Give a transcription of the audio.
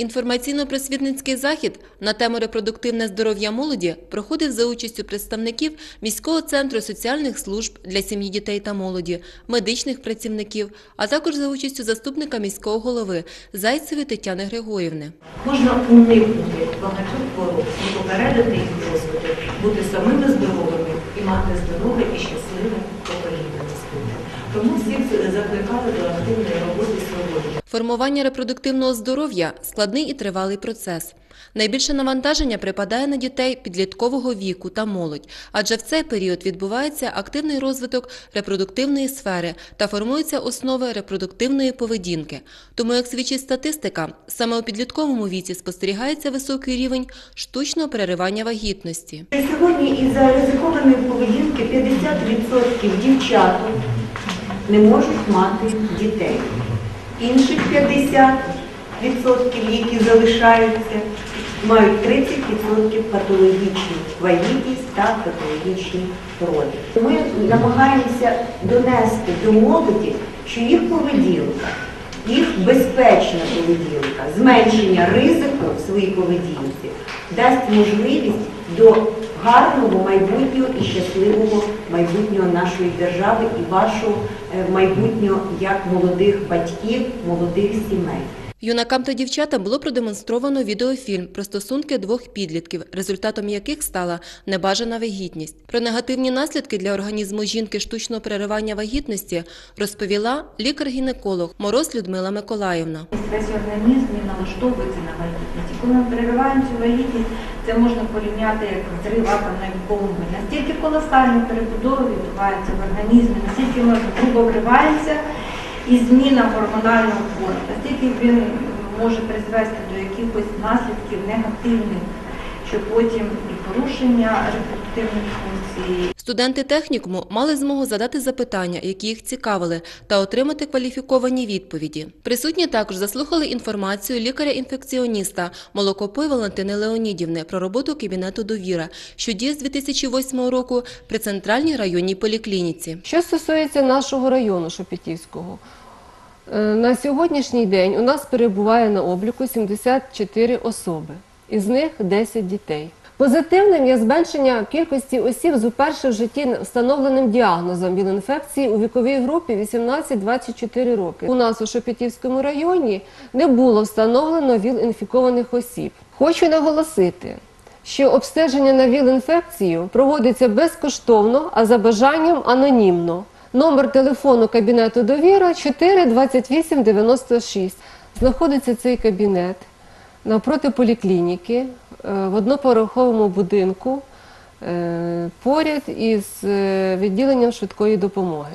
Інформаційно-просвітницький захід на тему репродуктивне здоров'я молоді проходив за участю представників міського центру соціальних служб для сім'ї дітей та молоді, медичних працівників, а також за участю заступника міського голови Зайцевої Тетяни Григорівни. Можна уникнути багатьох хвороб і попередити їх розвиток, бути самими здоровими і мати здорове і щасливе покоління. Тому всіх закликали до активної роботи сьогодні. Формування репродуктивного здоров'я складний і тривалий процес. Найбільше навантаження припадає на дітей підліткового віку та молодь, адже в цей період відбувається активний розвиток репродуктивної сфери та формуються основи репродуктивної поведінки. Тому, як свідчить статистика, саме у підлітковому віці спостерігається високий рівень штучного переривання вагітності. Сьогодні із-за ризикованої поведінки 50% дівчаток не можуть мати дітей. Інших 50%, які залишаються, мають 30% патологічні вагітність та патологічні роди. Ми намагаємося донести до молоді, що їх поведінка, їх безпечна поведінка, зменшення ризику в своїй поведінці дасть можливість до гарного майбутнього і щасливого майбутнього нашої держави і вашого е, майбутнього як молодих батьків, молодих сімей. Юнакам та дівчатам було продемонстровано відеофільм про стосунки двох підлітків, результатом яких стала небажана вагітність. Про негативні наслідки для організму жінки штучного переривання вагітності розповіла лікар-гінеколог Мороз Людмила Миколаївна. Весь організм налаштовується на вагітність. Коли ми перериваємо цю вагітність, це можна порівняти як зрив атомної бомби. Настільки колосальні перебудови відбуваються в організмі, настільки ми грубо вриваємося, і зміна гормонального фону, наскільки він може призвести до якихось наслідків негативних, що потім і порушення репродуктивних функцій, Студенти технікуму мали змогу задати запитання, які їх цікавили, та отримати кваліфіковані відповіді. Присутні також заслухали інформацію лікаря-інфекціоніста Молокопой Валентини Леонідівни про роботу кабінету довіра, що діє з 2008 року при центральній районній поліклініці. Що стосується нашого району Шепетівського, е, на сьогоднішній день у нас перебуває на обліку 74 особи, із них 10 дітей. Позитивним є зменшення кількості осіб з уперше в житті встановленим діагнозом ВІЛ-інфекції у віковій групі 18-24 роки. У нас у Шепетівському районі не було встановлено ВІЛ-інфікованих осіб. Хочу наголосити, що обстеження на ВІЛ-інфекцію проводиться безкоштовно, а за бажанням анонімно. Номер телефону кабінету довіра 4 28 96. Знаходиться цей кабінет навпроти поліклініки в одноповерховому будинку е, поряд із е, відділенням швидкої допомоги.